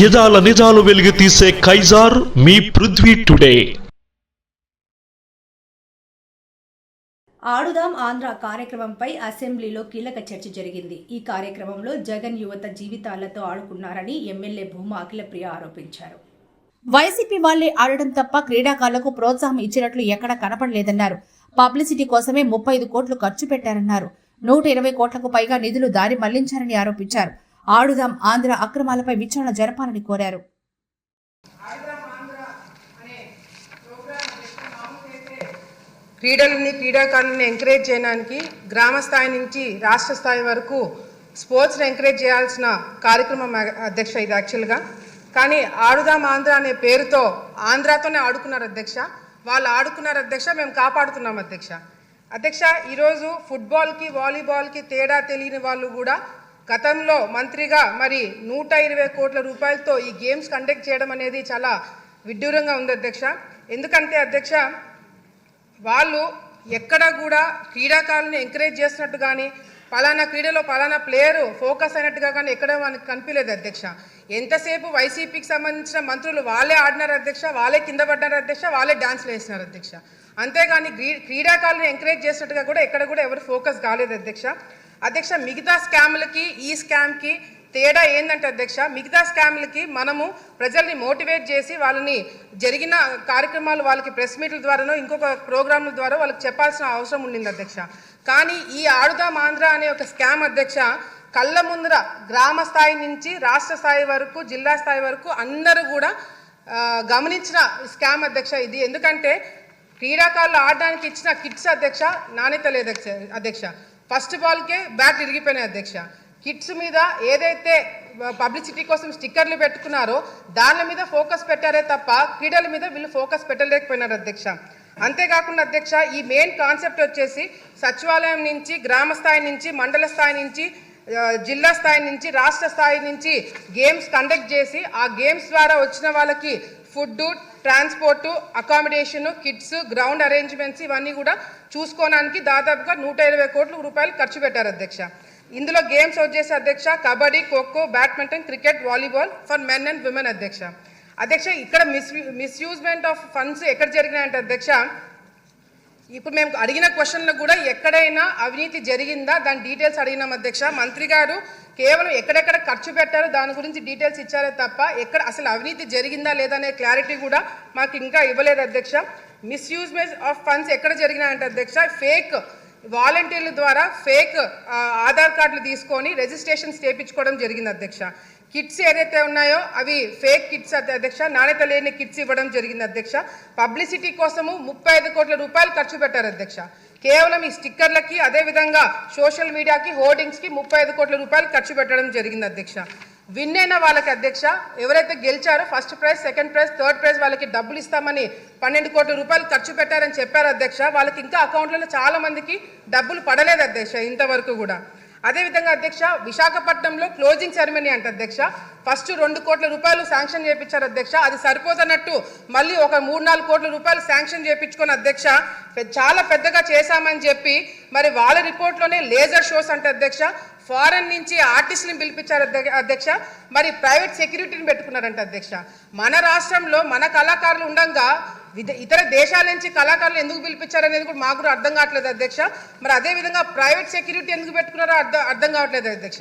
యదాల నిజాలు వెలిగి తీసే కైజార్ మీ పృథ్వీ టుడే. ఆడుదాం ఆంధ్ర కార్యక్రమంపై అసెంబ్లీలో కీలక చర్చ జరిగింది. ఈ కార్యక్రమంలో జగన్ యువత జీవితాలతో ఆడుకున్నారని ఎమ్మెల్యే భూమా అఖిలప్రియ ఆరోపించారు. వైసీపీ వాళ్ళే ఆడడం తప్ప క్రీడాకారులకు ప్రోత్సాహం ఇచ్చినట్లు ఎక్కడా కనపడలేదన్నారు. పబ్లిసిటీ కోసమే ముప్పై ఐదు కోట్లు ఖర్చు పెట్టారన్నారు. నూట ఇరవై కోట్లకు పైగా నిధులు దారి మళ్ళించారని ఆరోపించారు. ఆడుదాం ఆంధ్ర అక్రమాలపై విచారణ జరపాలని కోరారు. క్రీడలని క్రీడాకారులను ఎంకరేజ్ చేయడానికి గ్రామ స్థాయి నుంచి రాష్ట్ర స్థాయి వరకు స్పోర్ట్స్ని ఎంకరేజ్ చేయాల్సిన కార్యక్రమం అధ్యక్ష ఇది యాక్చువల్గా. కానీ ఆడుదాం ఆంధ్ర అనే పేరుతో ఆంధ్రాతోనే ఆడుకున్నారు అధ్యక్ష. వాళ్ళు ఆడుకున్నారు అధ్యక్ష మేము కాపాడుతున్నాం అధ్యక్ష. అధ్యక్ష ఈరోజు ఫుట్బాల్కి వాలీబాల్కి తేడా తెలియని వాళ్ళు కూడా గతంలో మంత్రిగా మరి నూట ఇరవై కోట్ల రూపాయలతో ఈ గేమ్స్ కండక్ట్ చేయడం అనేది చాలా విడ్డూరంగా ఉంది అధ్యక్ష. ఎందుకంటే అధ్యక్ష వాళ్ళు ఎక్కడ కూడా క్రీడాకారులను ఎంకరేజ్ చేసినట్టు కానీ పలానా క్రీడలో పలానా ప్లేయర్ ఫోకస్ అయినట్టుగా కానీ ఎక్కడ మనకు కనిపించలేదు అధ్యక్ష. ఎంతసేపు వైసీపీకి సంబంధించిన మంత్రులు వాళ్ళే ఆడినారు అధ్యక్ష వాళ్ళే కింద పడ్డారు అధ్యక్ష వాళ్ళే డాన్స్లు వేసినారు అధ్యక్ష. అంతేగాని క్రీ క్రీడాకారులను ఎంకరేజ్ చేసినట్టుగా కూడా ఎక్కడ కూడా ఎవరు ఫోకస్ కాలేదు అధ్యక్ష. అధ్యక్ష మిగతా స్కామ్లకి ఈ స్కామ్కి తేడా ఏంటంటే అధ్యక్ష మిగతా స్కామ్లకి మనము ప్రజల్ని మోటివేట్ చేసి వాళ్ళని జరిగిన కార్యక్రమాలు వాళ్ళకి ప్రెస్ మీట్ల ద్వారానో ఇంకొక ప్రోగ్రాంల ద్వారా వాళ్ళకి చెప్పాల్సిన అవసరం ఉండింది అధ్యక్ష. కానీ ఈ ఆడుదాం ఆంధ్ర అనే ఒక స్కామ్ అధ్యక్ష కళ్ళ ముందర గ్రామ స్థాయి నుంచి రాష్ట్ర స్థాయి వరకు జిల్లా స్థాయి వరకు అందరూ కూడా గమనించిన స్కామ్ అధ్యక్ష ఇది. ఎందుకంటే క్రీడాకారులు ఆడడానికి ఇచ్చిన కిట్స్ అధ్యక్ష నాణ్యత లేదు అధ్యక్ష- అధ్యక్ష ఫస్ట్ బాల్కే బ్యాట్ ఇరిగిపోయినాయి అధ్యక్ష. కిట్స్ మీద ఏదైతే పబ్లిసిటీ కోసం స్టిక్కర్లు పెట్టుకున్నారో దాని మీద ఫోకస్ పెట్టారే తప్ప క్రీడల మీద వీళ్ళు ఫోకస్ పెట్టలేకపోయినారు అధ్యక్ష. అంతేకాకుండా అధ్యక్ష ఈ మెయిన్ కాన్సెప్ట్ వచ్చేసి సచివాలయం నుంచి గ్రామ స్థాయి నుంచి మండల స్థాయి నుంచి జిల్లా స్థాయి నుంచి రాష్ట్ర స్థాయి నుంచి గేమ్స్ కండక్ట్ చేసి ఆ గేమ్స్ ద్వారా వచ్చిన వాళ్ళకి food transport accommodation kits ground arrangements ఇవన్నీ కూడా చూసుకోవడానికి దాదాపుగా నూట ఇరవై కోట్ల రూపాయలు ఖర్చు పెట్టారు అధ్యక్ష. ఇందులో గేమ్స్ వచ్చేసి అధ్యక్ష kabaddi kho kho badminton cricket volleyball for men and women అధ్యక్ష. అధ్యక్ష ఇక్కడ మిస్ మిస్యూజ్మెంట్ ఆఫ్ ఫండ్స్ ఎక్కడ జరిగినాయంటే అధ్యక్ష ఇప్పుడు మేము అడిగిన క్వశ్చన్లు కూడా ఎక్కడైనా అవినీతి జరిగిందా? దాని డీటెయిల్స్ అడిగినాం అధ్యక్ష. మంత్రి గారు కేవలం ఎక్కడెక్కడ ఖర్చు పెట్టారో దాని గురించి డీటెయిల్స్ ఇచ్చారే తప్ప ఎక్కడ అసలు అవినీతి జరిగిందా లేదా అనే క్లారిటీ కూడా మాకు ఇంకా ఇవ్వలేదు అధ్యక్ష. మిస్యూజ్మెంట్ ఆఫ్ ఫండ్స్ ఎక్కడ జరిగినాయంటే అధ్యక్ష ఫేక్ వాలంటీర్ల ద్వారా ఫేక్ ఆధార్ కార్డులు తీసుకొని రిజిస్ట్రేషన్స్ చేయించుకోవడం జరిగింది అధ్యక్ష. కిట్స్ ఏదైతే ఉన్నాయో అవి ఫేక్ కిట్స్ అధ్య- అధ్యక్ష నాణ్యత లేని కిట్స్ ఇవ్వడం జరిగింది అధ్యక్ష. పబ్లిసిటీ కోసము ముప్పై ఐదు కోట్ల రూపాయలు ఖర్చు పెట్టారు అధ్యక్ష. కేవలం ఈ స్టిక్కర్లకి అదేవిధంగా సోషల్ మీడియాకి హోర్డింగ్స్కి ముప్పై ఐదు కోట్ల రూపాయలు ఖర్చు పెట్టడం జరిగింది అధ్యక్ష. విన్ అయిన వాళ్ళకి అధ్యక్ష ఎవరైతే గెలిచారో first prize second prize third prize వాళ్ళకి డబ్బులు ఇస్తామని పన్నెండు కోట్ల రూపాయలు ఖర్చు పెట్టారని చెప్పారు అధ్యక్ష. వాళ్ళకి ఇంకా అకౌంట్లలో చాలా మందికి డబ్బులు పడలేదు అధ్యక్ష ఇంతవరకు కూడా. అదేవిధంగా అధ్యక్ష విశాఖపట్నంలో క్లోజింగ్ సెరమనీ అంట అధ్యక్ష. ఫస్ట్ రెండు కోట్ల రూపాయలు శాంక్షన్ చేయించారు అధ్యక్ష. అది సరిపోతున్నట్టు మళ్ళీ ఒక మూడు నాలుగు కోట్ల రూపాయలు శాంక్షన్ చేయించుకొని అధ్యక్ష. చాలా పెద్దగా చేశామని చెప్పి మరి వాళ్ళ రిపోర్ట్లోనే లేజర్ షోస్ అంటే అధ్యక్ష. ఫారెన్ నుంచి ఆర్టిస్టులను పిలిపించారు అధ్యక్ష మరి ప్రైవేట్ సెక్యూరిటీని పెట్టుకున్నారంట అధ్యక్ష. మన రాష్ట్రంలో మన కళాకారులు ఉండంగా ఇతర దేశాల నుంచి కళాకారులు ఎందుకు పిలిపించారనేది కూడా మాకు కూడా అర్థం కావట్లేదు అధ్యక్ష. మరి అదే విధంగా ప్రైవేట్ సెక్యూరిటీ ఎందుకు పెట్టుకున్నారో అర్థం అర్థం కావట్లేదు అధ్యక్ష.